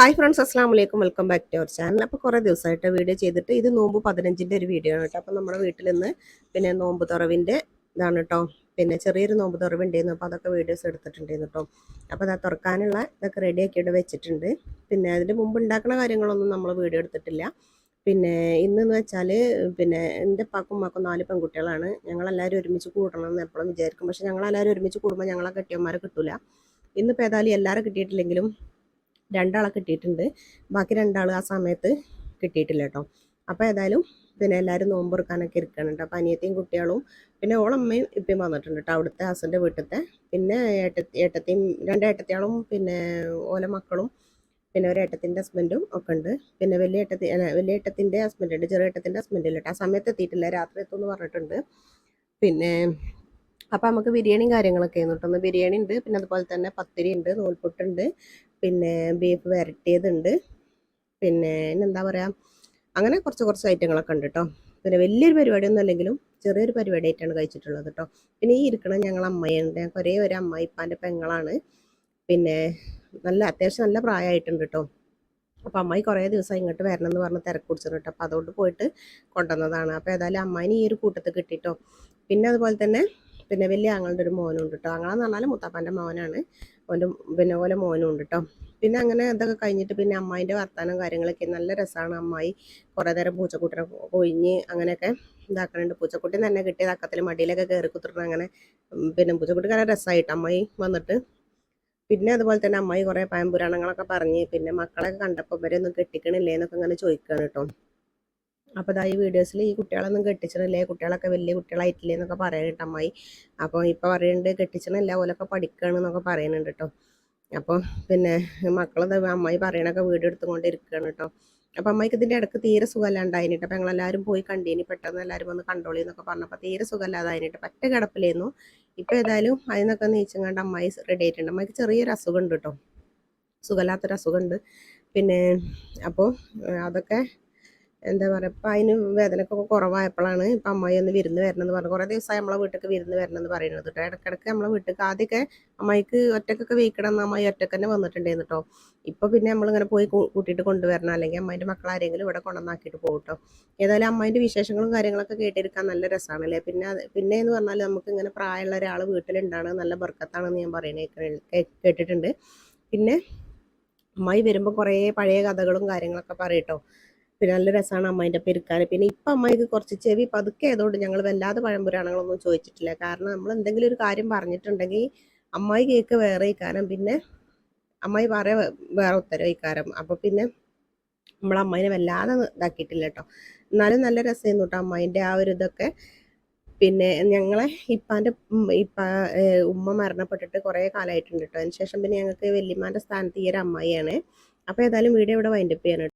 Hi friends അസ്സാം വലൈക്കും welcome back to our channel അപ്പോൾ കുറേ ദിവസമായിട്ട് വീഡിയോ ചെയ്തിട്ട് ഇത് നോമ്പ് പതിനഞ്ചിന്റെ ഒരു വീഡിയോ ആണ് കേട്ടോ. അപ്പോൾ നമ്മുടെ വീട്ടിൽ നിന്ന് പിന്നെ നോമ്പ് തുറവിന്റെ ഇതാണ് കേട്ടോ. പിന്നെ ചെറിയൊരു നോമ്പ് തുറവുണ്ടായിരുന്നു. അപ്പോൾ അതൊക്കെ വീഡിയോസ് എടുത്തിട്ടുണ്ടായിരുന്നു കേട്ടോ. അപ്പോൾ അത് തുറക്കാനുള്ള ഇതൊക്കെ റെഡിയാക്കി ഇവിടെ വെച്ചിട്ടുണ്ട്. പിന്നെ അതിന്റെ മുമ്പ് ഉണ്ടാക്കുന്ന കാര്യങ്ങളൊന്നും നമ്മൾ വീഡിയോ എടുത്തിട്ടില്ല. പിന്നെ ഇന്നെന്ന് വെച്ചാൽ പിന്നെ എന്റെ പാക്കും ഉമ്മാക്കും നാല് പെൺകുട്ടികളാണ്. ഞങ്ങളെല്ലാവരും ഒരുമിച്ച് കൂടണം എന്ന് എപ്പോഴും വിചാരിക്കും. പക്ഷേ ഞങ്ങളെല്ലാവരും ഒരുമിച്ച് കൂടുമ്പോൾ ഞങ്ങളെ കെട്ടിയന്മാരെ കിട്ടില്ല ഇന്നിപ്പോൾ ഏതായാലും എല്ലാവരും കിട്ടിയിട്ടില്ലെങ്കിലും രണ്ടാളെ കിട്ടിയിട്ടുണ്ട്. ബാക്കി രണ്ടാൾ ആ സമയത്ത് കിട്ടിയിട്ടില്ല കേട്ടോ. അപ്പോൾ ഏതായാലും പിന്നെ എല്ലാവരും നോമ്പ് തുറക്കാനൊക്കെ ഇരിക്കുന്നുണ്ട് അപ്പോൾ അനിയത്തിയും കുട്ടികളും പിന്നെ ഓളമ്മയും ഇപ്പം വന്നിട്ടുണ്ട് കേട്ടോ അവിടുത്തെ ഹസ്ബന്റെ വീട്ടിലത്തെ. പിന്നെ ഏട്ടത്തി ഏട്ടത്തിയും രണ്ട് ഏട്ടത്തിയാളും പിന്നെ ഓല മക്കളും പിന്നെ ഒരു ഏട്ടത്തിന്റെ ഹസ്ബൻഡും ഒക്കെ ഉണ്ട്. പിന്നെ വലിയ ഏട്ടത്തി വലിയ ഏട്ടത്തിന്റെ ഹസ്ബൻഡ് ഉണ്ട് ചെറിയ ഏട്ടത്തിന്റെ ഹസ്ബൻഡ് ഇല്ല കേട്ടോ. ആ സമയത്ത് എത്തിയിട്ടില്ല രാത്രി എത്തുമെന്ന് പറഞ്ഞിട്ടുണ്ട്. പിന്നെ അപ്പോൾ നമുക്ക് ബിരിയാണിയും കാര്യങ്ങളൊക്കെ ആയിരുന്നു കേട്ടോ. ഒന്ന് ബിരിയാണി ഉണ്ട് പിന്നെ അതുപോലെ തന്നെ പത്തിരി ഉണ്ട് നൂൽപുട്ടുണ്ട്. പിന്നെ ബീഫ് വരട്ടിയതുണ്ട്. പിന്നെ എന്താ പറയുക അങ്ങനെ കുറച്ച് കുറച്ച് ഐറ്റങ്ങളൊക്കെ ഉണ്ട് കേട്ടോ പിന്നെ വലിയൊരു പരിപാടിയൊന്നും അല്ലെങ്കിലും ചെറിയൊരു പരിപാടിയായിട്ടാണ് കഴിച്ചിട്ടുള്ളത് കേട്ടോ പിന്നെ ഈ ഇരിക്കണം ഞങ്ങൾ അമ്മയുണ്ട്. ഞങ്ങൾക്ക് ഒരേ ഒരു അമ്മ ഇപ്പാന്റെ പെങ്ങളാണ്. പിന്നെ നല്ല അത്യാവശ്യം നല്ല പ്രായമായിട്ടുണ്ട് കേട്ടോ അപ്പോൾ അമ്മായി കുറേ ദിവസം ഇങ്ങോട്ട് വരണം എന്ന് പറഞ്ഞ് തിരക്ക് കുടിച്ചിട്ടുണ്ട് അപ്പോൾ അതുകൊണ്ട് പോയിട്ട് കൊണ്ടുവന്നതാണ്. അപ്പോൾ ഏതായാലും അമ്മായിന് ഈ ഒരു കൂട്ടത്തിൽ കിട്ടിയിട്ടോ പിന്നെ അതുപോലെ തന്നെ പിന്നെ വലിയ ആങ്ങളുടെ ഒരു മോനും ഉണ്ട് കേട്ടോ ആങ്ങളെന്ന് പറഞ്ഞാൽ മുത്താപ്പാന്റെ മോനാണ്. ഓന്റെ പിന്നെ ഓലെ മോനും ഉണ്ട് കേട്ടോ പിന്നെ അങ്ങനെ ഇതൊക്കെ കഴിഞ്ഞിട്ട് പിന്നെ അമ്മായിന്റെ വർത്താനം കാര്യങ്ങളൊക്കെ നല്ല രസമാണ് അമ്മായി കുറേ നേരം പൂച്ചക്കുട്ടിനെ കൊഴിഞ്ഞ് അങ്ങനെയൊക്കെ ഇതാക്കണുണ്ട്. പൂച്ചക്കുട്ടി തന്നെ കിട്ടിയ അക്കത്തിൽ മടിയിലൊക്കെ കയറി കുത്തിട്ട് അങ്ങനെ പിന്നെ പൂച്ചക്കുട്ടി നല്ല രസമായിട്ട് അമ്മായി വന്നിട്ട്. പിന്നെ അതുപോലെ തന്നെ അമ്മായി കുറേ പഴംപുരാണങ്ങളൊക്കെ പറഞ്ഞ് പിന്നെ മക്കളൊക്കെ കണ്ടപ്പോൾ ഇവരൊന്നും കെട്ടിക്കണില്ലേ എന്നൊക്കെ അങ്ങനെ ചോദിക്കുകയാണ് കേട്ടോ അപ്പോൾ ഇതാ ഈ വീഡിയോസിൽ ഈ കുട്ടികളൊന്നും കെട്ടിച്ചിട്ടില്ലേ കുട്ടികളൊക്കെ വലിയ കുട്ടികളായിട്ടില്ലേ എന്നൊക്കെ പറയുന്നുണ്ട് അമ്മായി. അപ്പോൾ ഇപ്പോൾ പറയുന്നുണ്ട് കെട്ടിച്ചണല്ല ഓലൊക്കെ പഠിക്കുകയാണ് എന്നൊക്കെ പറയുന്നുണ്ട് കേട്ടോ അപ്പോൾ പിന്നെ മക്കളത് അമ്മായി പറയണൊക്കെ വീഡിയോ എടുത്തുകൊണ്ട് ഇരിക്കുകയാണ് കേട്ടോ അപ്പോൾ അമ്മായിക്ക് ഇതിന്റെ ഇടയ്ക്ക് തീരെ സുഖമല്ലാണ്ടായിട്ട് അപ്പോൾ ഞങ്ങളെല്ലാവരും പോയി കണ്ടീനി. പെട്ടെന്ന് എല്ലാവരും വന്ന് കണ്ടോളി എന്നൊക്കെ പറഞ്ഞപ്പോൾ തീരെ സുഖമല്ലാതായിട്ട് പറ്റ കിടപ്പിലായിരുന്നു. ഇപ്പോൾ ഏതായാലും അതിനൊക്കെ നീച്ചങ്ങാണ്ട് അമ്മായി റെഡി ആയിട്ടുണ്ട്. അമ്മായിക്ക് ചെറിയൊരു അസുഖം ഉണ്ട് കേട്ടോ സുഖമില്ലാത്തൊരു അസുഖമുണ്ട്. പിന്നെ അപ്പോൾ അതൊക്കെ എന്താ പറയുക ഇപ്പം അതിന് വേദനക്കൊക്കെ കുറവായപ്പോഴാണ് ഇപ്പം അമ്മായി ഒന്ന് വിരുന്ന് വരണമെന്ന് പറഞ്ഞു കുറേ ദിവസമായി നമ്മളെ വീട്ടിലേക്ക് വിരുന്ന് വരണമെന്ന് പറയുന്നത് കേട്ടോ. ഇടയ്ക്കിടയ്ക്ക് നമ്മളെ വീട്ടിലേക്ക് ആദ്യമൊക്കെ അമ്മായിക്ക് ഒറ്റക്കൊക്കെ വീക്കണം എന്ന് അമ്മായി ഒറ്റയ്ക്ക് തന്നെ വന്നിട്ടുണ്ടായിരുന്നു കേട്ടോ. ഇപ്പോൾ പിന്നെ നമ്മളിങ്ങനെ പോയി കൂട്ടിയിട്ട് കൊണ്ടുവരണം. അല്ലെങ്കിൽ അമ്മായിന്റെ മക്കൾ ആരെങ്കിലും ഇവിടെ കൊണ്ടുവന്നാക്കിയിട്ട് പോകും കേട്ടോ. ഏതായാലും അമ്മായിന്റെ വിശേഷങ്ങളും കാര്യങ്ങളൊക്കെ കേട്ടിരിക്കാൻ നല്ല രസമാണല്ലേ പിന്നെ പിന്നെ എന്ന് പറഞ്ഞാൽ നമുക്ക് ഇങ്ങനെ പ്രായമുള്ള ഒരാൾ വീട്ടിലുണ്ടാണ്. നല്ല ബർക്കത്താണെന്ന് ഞാൻ പറയണേ കേട്ടിട്ടുണ്ട്. പിന്നെ അമ്മായി വരുമ്പോൾ കുറേ പഴയ കഥകളും കാര്യങ്ങളൊക്കെ പറയും പറയട്ടോ പിന്നെ നല്ല രസമാണ് അമ്മായിന്റെ പെരുക്കാൻ പിന്നെ ഇപ്പം അമ്മായിക്ക് കുറച്ച് ചെവി പതുക്കെ ആയതുകൊണ്ട് ഞങ്ങൾ വല്ലാതെ പഴംപുരാണങ്ങളൊന്നും ചോദിച്ചിട്ടില്ല. കാരണം നമ്മൾ എന്തെങ്കിലും ഒരു കാര്യം പറഞ്ഞിട്ടുണ്ടെങ്കിൽ അമ്മായി കേക്ക് വേറെ ഇക്കാരം. പിന്നെ അമ്മായി പറയ വേറെ ഉത്തരം ഇക്കാരം. അപ്പോൾ പിന്നെ നമ്മൾ അമ്മായിനെ വല്ലാതെ ഇതാക്കിയിട്ടില്ല കേട്ടോ. എന്നാലും നല്ല രസമായിരുന്നു കേട്ടോ അമ്മായിന്റെ ആ ഒരു ഇതൊക്കെ. പിന്നെ ഞങ്ങളെ ഇപ്പാന്റെ ഇപ്പ ഉമ്മ മരണപ്പെട്ടിട്ട് കുറേ കാലമായിട്ടുണ്ട് കേട്ടോ അതിന് ശേഷം പിന്നെ ഞങ്ങൾക്ക് വല്യമ്മാന്റെ സ്ഥാനത്ത് ഈ ഒരു അമ്മായിയാണ്. അപ്പോൾ ഏതായാലും വീഡിയോ ഇവിടെ വൈൻഡപ്പ് ചെയ്യണം